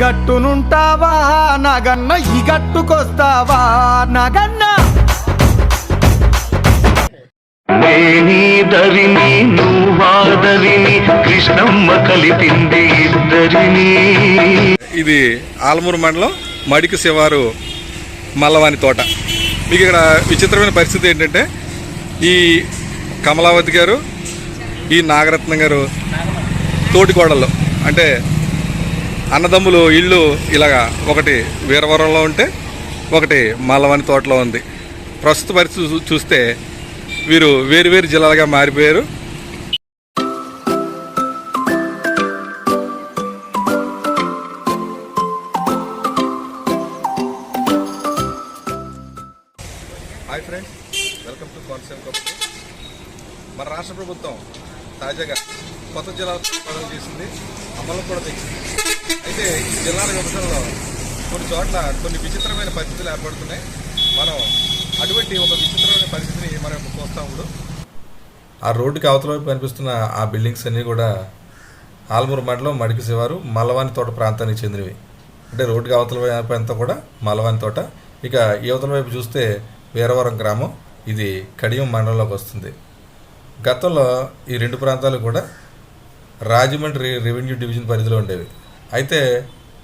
గట్టునుంటావా? నగన్న ఈ గట్టుకొస్తావా? నగన్న! నేనీదరిని నువ్వాదరిని కృష్ణమ్మ కలిపింది ఇద్దరిని. ఇది ఆలమూరు మండలం మడికి శివారు మల్లవాని తోట. మీకు ఇక్కడ విచిత్రమైన పరిస్థితి ఏంటంటే ఈ కమలావతి గారు ఈ నాగరత్నం గారు తోటి కోడళ్ళు. అంటే అన్నదమ్ములు ఇళ్ళు ఇలాగా ఒకటి వీరవరంలో ఉంటే ఒకటి మల్లవాని తోటలో ఉంది. ప్రస్తుత పరిస్థితి చూ- చూస్తే వీరు వేరు వేరు జిల్లాలుగా మారిపోయారు. Hi friends welcome to Konaseema మన రాష్ట్ర ప్రభుత్వం తాజాగా కొత్త జిల్లా చేసింది అమలు కూడా తెచ్చింది అయితే ఈ జిల్లాల విభజనలో కొన్ని చోట్ల కొన్ని విచిత్రమైన పరిస్థితులు ఏర్పడుతున్నాయి. మనం అటువంటి ఒక విచిత్రమైన పరిస్థితిని మనం ఇప్పుడు ఇప్పుడు ఆ రోడ్డుకి అవతల వైపు కనిపిస్తున్న ఆ బిల్డింగ్స్ అన్నీ కూడా ఆల్మూరు మండలం మడికి శివారు మలవాని తోట ప్రాంతానికి చెందినవి. అంటే రోడ్డుకి అవతల వైపు అంతా కూడా మలవాని తోట. ఇక యువతల వైపు చూస్తే వీరవరం గ్రామం ఇది కడియం మండలంలోకి వస్తుంది. గతంలో ఈ రెండు ప్రాంతాలు కూడా రాజమండ్రి రెవెన్యూ డివిజన్ పరిధిలో ఉండేవి. అయితే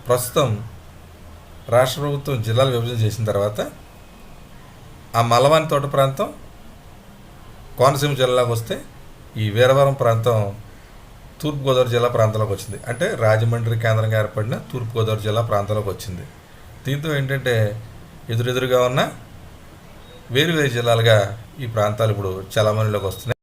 ప్రస్తుతం రాష్ట్ర ప్రభుత్వం జిల్లాలు విభజన చేసిన తర్వాత ఆ మలవాని తోట ప్రాంతం కోనసీమ జిల్లాలోకి వస్తే ఈ వీరవరం ప్రాంతం తూర్పుగోదావరి జిల్లా ప్రాంతంలోకి వచ్చింది. అంటే రాజమండ్రి కేంద్రంగా ఏర్పడిన తూర్పుగోదావరి జిల్లా ప్రాంతంలోకి వచ్చింది. దీంతో ఏంటంటే ఎదురెదురుగా ఉన్న వేరు వేరు జిల్లాలుగా ఈ ప్రాంతాలు ఇప్పుడు చలామణిలోకి వస్తున్నాయి.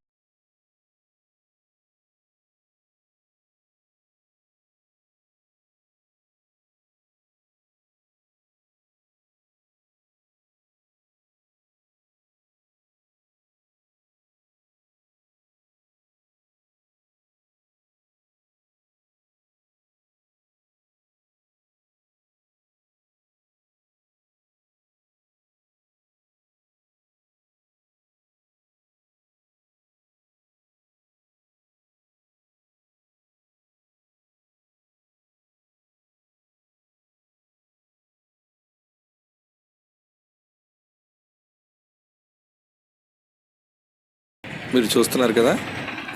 మీరు చూస్తున్నారు కదా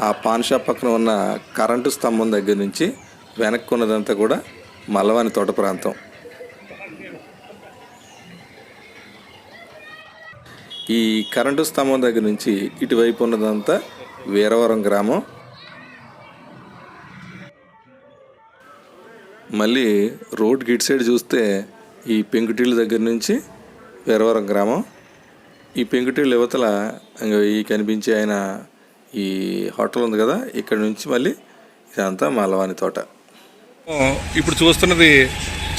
ఆ పాన్ షాప్ పక్కన ఉన్న కరెంటు స్తంభం దగ్గర నుంచి వెనక్కి ఉన్నదంతా కూడా మల్లవాని తోట ప్రాంతం. ఈ కరెంటు స్తంభం దగ్గర నుంచి ఇటువైపు ఉన్నదంతా వీరవరం గ్రామం. మళ్ళీ రోడ్ గిట్ సైడ్ చూస్తే ఈ పెంకుటిళ్ళ దగ్గర నుంచి వీరవరం గ్రామం. ఈ పెంకుటిళ్ళ యువతల ఈ కనిపించే ఆయన ఈ హోటల్ ఉంది కదా ఇక్కడ నుంచి మళ్ళీ ఇదంతా మాలవాణి తోట. ఇప్పుడు చూస్తున్నది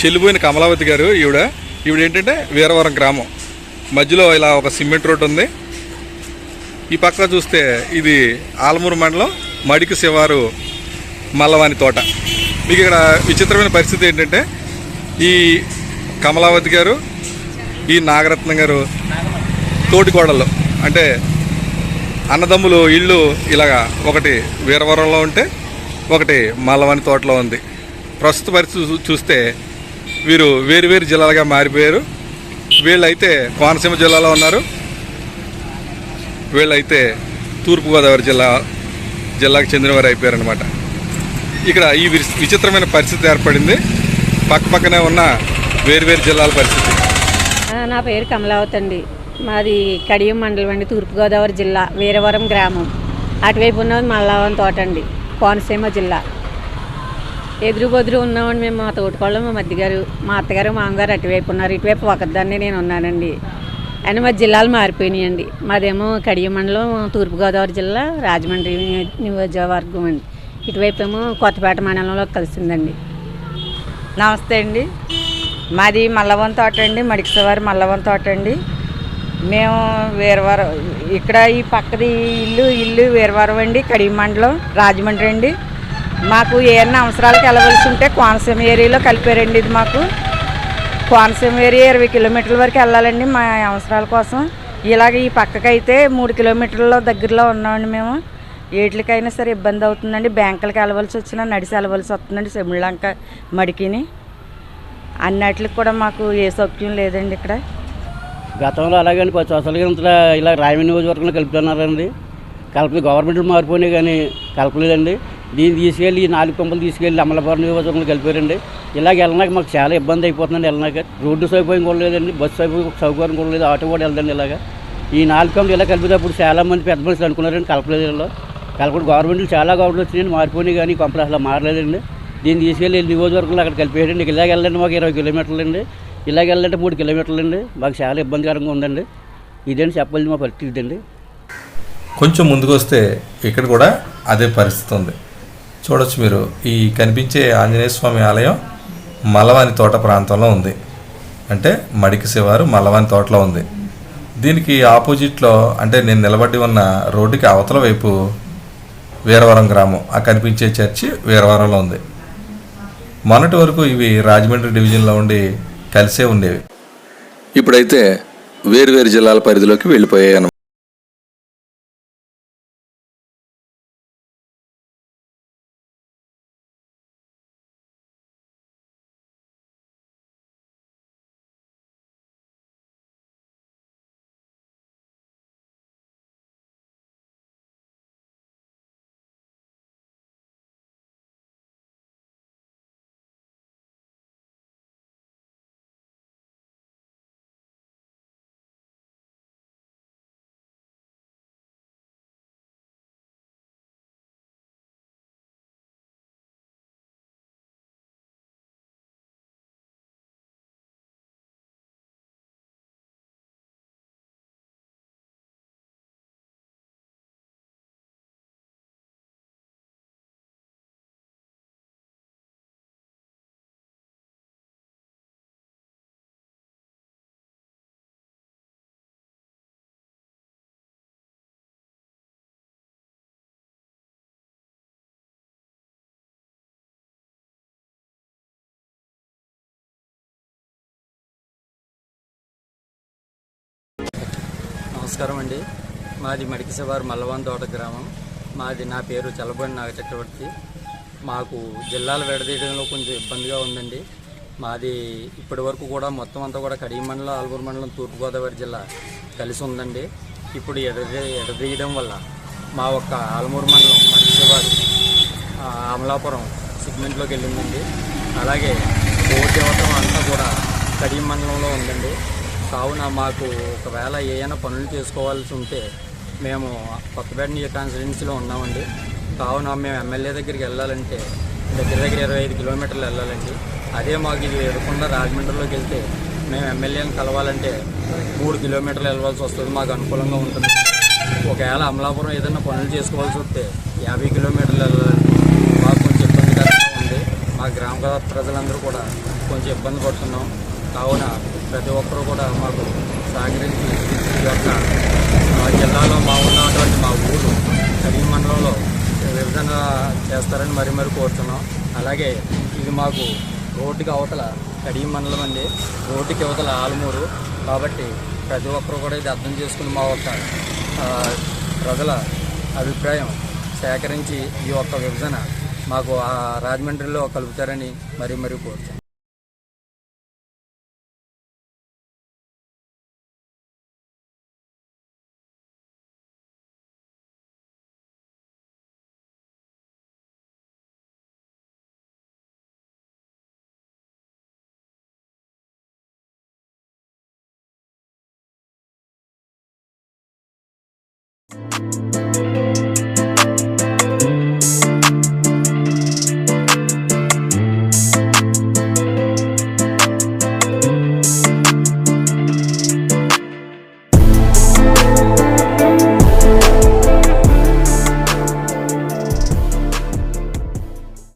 చెల్లిపోయిన కమలావతి గారు ఈవిడ. ఈవిడ ఏంటంటే వీరవరం గ్రామం. మధ్యలో ఇలా ఒక సిమెంట్ రోడ్ ఉంది. ఈ పక్క చూస్తే ఇది ఆలమూరు మండలం మడికి శివారు మల్లవాణి తోట. మీకు ఇక్కడ విచిత్రమైన పరిస్థితి ఏంటంటే ఈ కమలావతి గారు ఈ నాగరత్నం గారు తోటి కోడళ్ళు అంటే అన్నదమ్ములు ఇళ్ళు ఇలాగా ఒకటి వీరవరంలో ఉంటే ఒకటి మల్లవని తోటలో ఉంది. ప్రస్తుత పరిస్థితి చూ- చూస్తే వీరు వేరు వేరు జిల్లాలుగా మారిపోయారు. వీళ్ళైతే కోనసీమ జిల్లాలో ఉన్నారు. వీళ్ళైతే తూర్పుగోదావరి జిల్లా జిల్లాకు చెందినవారు అయిపోయారనమాట ఇక్కడ ఈ విచిత్రమైన పరిస్థితి ఏర్పడింది. పక్క పక్కనే ఉన్న వేరు వేరు జిల్లాల పరిస్థితి. నా పేరు కమలావతి అండి. మాది కడియం మండలం అండి తూర్పుగోదావరి జిల్లా వీరవరం గ్రామం. అటువైపు ఉన్నది మల్లవరం తోట అండి కోనసీమ జిల్లా. ఎదురు బదురు ఉన్నామండి మేము మా తోటకోళ్ళం మా మధ్యగారు మా అత్తగారు మామగారు అటువైపు ఉన్నారు. ఇటువైపు ఒకదాన్ని నేను ఉన్నానండి. అని మా జిల్లాలు మారిపోయినాయండి. మాదేమో కడియం మండలం తూర్పుగోదావరి జిల్లా రాజమండ్రి నియోజకవర్గం అండి. ఇటువైపు ఏమో కొత్తపేట మండలంలో కలిసిందండి. నమస్తే అండి. మాది మల్లవం తోట అండి మడికసవారి మల్లవం తోట అండి. మేము వీరవరం ఇక్కడ ఈ పక్కది ఇల్లు ఇల్లు వీరవరం అండి కడియం మండలం రాజమండ్రి అండి. మాకు ఏమన్నా అవసరాలకు వెళ్ళవలసి ఉంటే కోనసీమ ఏరియాలో కలిపారండి ఇది మాకు. కోనసీమ ఏరియా ఇరవై కిలోమీటర్ల వరకు వెళ్ళాలండి మా అవసరాల కోసం. ఇలాగ ఈ పక్కకైతే మూడు కిలోమీటర్ల దగ్గరలో ఉన్నామండి మేము. ఏట్లకైనా సరే ఇబ్బంది అవుతుందండి. బ్యాంకులకు వెళ్ళవలసి వచ్చినా నడిచి వెళ్ళవలసి వస్తుందండి సెమిళ్ళంక మడికిని. అన్నట్లకి కూడా మాకు ఏ సౌక్యం లేదండి ఇక్కడ. గతంలో అలాగని పది సంవత్సరాల కింద ఇలా రాయమండ్రి నియోజకవర్గంలో కలుపుతున్నారండి. కలప గవర్నమెంట్ మారిపోయినాయి కానీ కలపలేదండి. దీన్ని తీసుకెళ్ళి ఈ నాలుగు పంపులు తీసుకెళ్ళి అమలాపురం నియోజకవర్గంలో కలిపారండి. ఇలాగ వెళ్ళినాక మాకు చాలా ఇబ్బంది అయిపోతుందండి వెళ్ళినాక రోడ్డు సౌకర్యం కూడా లేదండి బస్సు సౌకర్యం సౌకర్యం కూడా లేదు ఆటో కూడా వెళ్దండి ఇలాగ. ఈ నాలుగు పంపులు ఇలా కలిపేటప్పుడు చాలా మంది పెద్ద మనుషులు అనుకున్నారండి కలపలేదు వీళ్ళు. కలపడం గవర్నమెంట్లు చాలా గవర్నమెంట్ వచ్చినాయండి మారిపోయినాయి కానీ పంపులు అసలు మారలేదండి. దీన్ని తీసుకెళ్ళి నియోజకవర్గంలో అక్కడ కలిపేయండి. ఇలాగ వెళ్ళండి మాకు ఇరవై కిలోమీటర్లు అండి ఇలాగ వెళ్ళాలంటే మూడు కిలోమీటర్లు అండి మాకు చాలా ఇబ్బందికరంగా ఉందండి. ఇదేంటి చెప్పాలి మా పరిస్థితి ఇదండి. కొంచెం ముందుకు వస్తే ఇక్కడ కూడా అదే పరిస్థితి ఉంది. చూడొచ్చు మీరు ఈ కనిపించే ఆంజనేయ స్వామి ఆలయం మలవాని తోట ప్రాంతంలో ఉంది. అంటే మడికి శివారు మలవాని తోటలో ఉంది. దీనికి ఆపోజిట్లో అంటే నేను నిలబడి ఉన్న రోడ్డుకి అవతల వైపు వీరవరం గ్రామం ఆ కనిపించే చర్చి వీరవరంలో ఉంది. మొన్నటి వరకు ఇవి రాజమండ్రి డివిజన్లో ఉండి కలిసే ఉండేవి. ఇప్పుడైతే వేరువేరు జిల్లాల పరిధిలోకి వెళ్ళిపోయాయి నమస్కారం అండి. మాది మడికిసవారు మల్లవాన్ తోట గ్రామం. మాది నా పేరు చల్లబడి నాగ చక్రవర్తి. మాకు జిల్లాలు విడదీయడంలో కొంచెం ఇబ్బందిగా ఉందండి. మాది ఇప్పటి వరకు కూడా మొత్తం అంతా కూడా కడియం మండలం ఆల్మూరు మండలం తూర్పుగోదావరి జిల్లా కలిసి ఉందండి. ఇప్పుడు ఎడదీ ఎడదీయడం వల్ల మా ఒక్క ఆలమూరు మండలం మడికిసవారు అమలాపురం సిగ్మెంట్లోకి వెళ్ళిందండి. అలాగే బోర్డు దేవతం అంతా కూడా కడియం మండలంలో ఉందండి. కావున మాకు ఒకవేళ ఏమైనా పనులు చేసుకోవాల్సి ఉంటే మేము కొత్తపేట నియోజక కాన్స్టిట్యున్సీలో ఉన్నామండి. కావున మేము ఎమ్మెల్యే దగ్గరికి వెళ్ళాలంటే దగ్గర దగ్గర ఇరవై ఐదు కిలోమీటర్లు వెళ్ళాలండి. అదే మాకు ఇది ఎదురకుండా రాజమండ్రిలోకి వెళ్తే మేము ఎమ్మెల్యేని కలవాలంటే మూడు కిలోమీటర్లు వెళ్ళవలసి వస్తుంది. మాకు అనుకూలంగా ఉంటుంది. ఒకవేళ అమలాపురం ఏదైనా పనులు చేసుకోవాల్సి వస్తే యాభై కిలోమీటర్లు వెళ్ళాలండి మాకు కొంచెం ఇబ్బందికరంగా ఉంది. మా గ్రామ ప్రజలందరూ కూడా కొంచెం ఇబ్బంది పడుతున్నాం. కావున ప్రతి ఒక్కరూ కూడా మాకు సహకరించి ఈ యొక్క జిల్లాలో మా ఉన్నటువంటి మా ఊరు కడిగి మండలంలో విభజన చేస్తారని మరీ మరీ కోరుతున్నాం. అలాగే ఇది మాకు రోడ్డుకి అవతల కడిగి మండలం అండి. రోడ్డుకి అవతల ఆలమూరు. కాబట్టి ప్రతి ఒక్కరు కూడా ఇది అర్థం చేసుకుని మా యొక్క ప్రజల అభిప్రాయం సేకరించి ఈ యొక్క విభజన మాకు ఆ రాజమండ్రిలో కలుపుతారని మరీ మరీ కోరుతున్నాం.